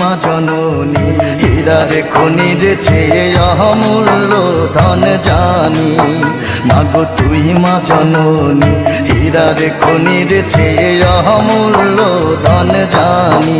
মা জননী হীরা হীরার খনির চেয়ে অমূল্য ধন জানি। মাগো তুই মা জননী, হীরার খনির চেয়ে অমূল্য ধন জানি।